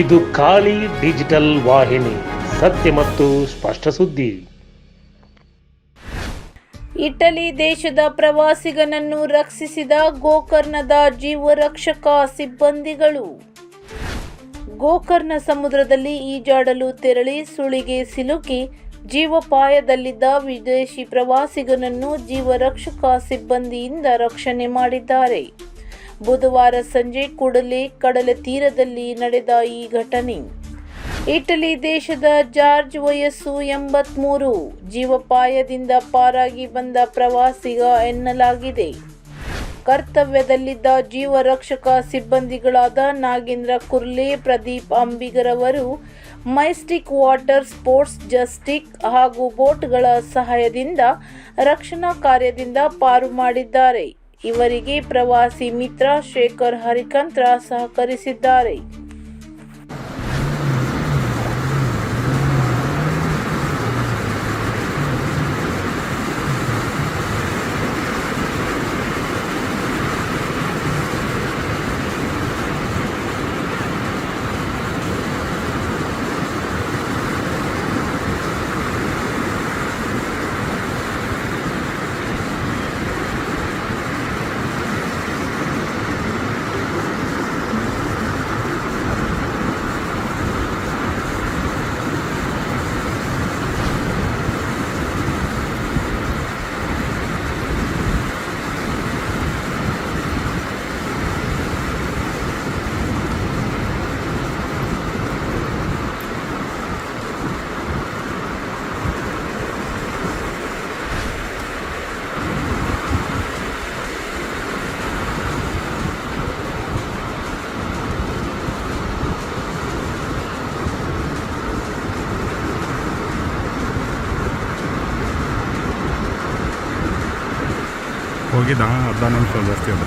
ಇದು ಖಾಲಿ ಡಿಜಿಟಲ್ ವಾಹಿನಿ, ಸತ್ಯ ಮತ್ತು ಸ್ಪಷ್ಟ ಸುದ್ದಿ. ಇಟಲಿ ದೇಶದ ಪ್ರವಾಸಿಗನನ್ನು ರಕ್ಷಿಸಿದ ಗೋಕರ್ಣದ ಜೀವರಕ್ಷಕ ಸಿಬ್ಬಂದಿಗಳು. ಗೋಕರ್ಣ ಸಮುದ್ರದಲ್ಲಿ ಈಜಾಡಲು ತೆರಳಿ ಸುಳಿಗೆ ಸಿಲುಕಿ, ಜೀವಪಾಯದಲ್ಲಿದ್ದ ವಿದೇಶಿ ಪ್ರವಾಸಿಗನನ್ನು ಜೀವರಕ್ಷಕ ಸಿಬ್ಬಂದಿಯಿಂದ ರಕ್ಷಣೆ ಮಾಡಿದ್ದಾರೆ. ಬುಧವಾರ ಸಂಜೆ ಕೂಡಲೇ ಕಡಲ ತೀರದಲ್ಲಿ ನಡೆದ ಈ ಘಟನೆ. ಇಟಲಿ ದೇಶದ ಜಾರ್ಜ್ ವಯಸ್ಸು ಎಂಬತ್ಮೂರು, ಜೀವಪಾಯದಿಂದ ಪಾರಾಗಿ ಬಂದ ಪ್ರವಾಸಿಗ ಎನ್ನಲಾಗಿದೆ. ಕರ್ತವ್ಯದಲ್ಲಿದ್ದ ಜೀವರಕ್ಷಕ ಸಿಬ್ಬಂದಿಗಳಾದ ನಾಗೇಂದ್ರ ಕುರ್ಲೆ, ಪ್ರದೀಪ್ ಅಂಬಿಗರವರು ಮೈಸ್ಟಿಕ್ ವಾಟರ್ ಸ್ಪೋರ್ಟ್ಸ್ ಜಸ್ಟಿಕ್ ಹಾಗೂ ಬೋಟ್ಗಳ ಸಹಾಯದಿಂದ ರಕ್ಷಣಾ ಕಾರ್ಯದಿಂದ ಪಾರು ಮಾಡಿದ್ದಾರೆ. ಇವರಿಗೆ ಪ್ರವಾಸಿ ಮಿತ್ರ ಶೇಖರ್ ಹರಿಕಂತ್ರ ಸಹಕರಿಸಿದ್ದಾರೆ. ಹೋಗಿದ್ದ ಹದಿನಾರು ನಿಮಿಷ ಜಾಸ್ತಿ ಅದ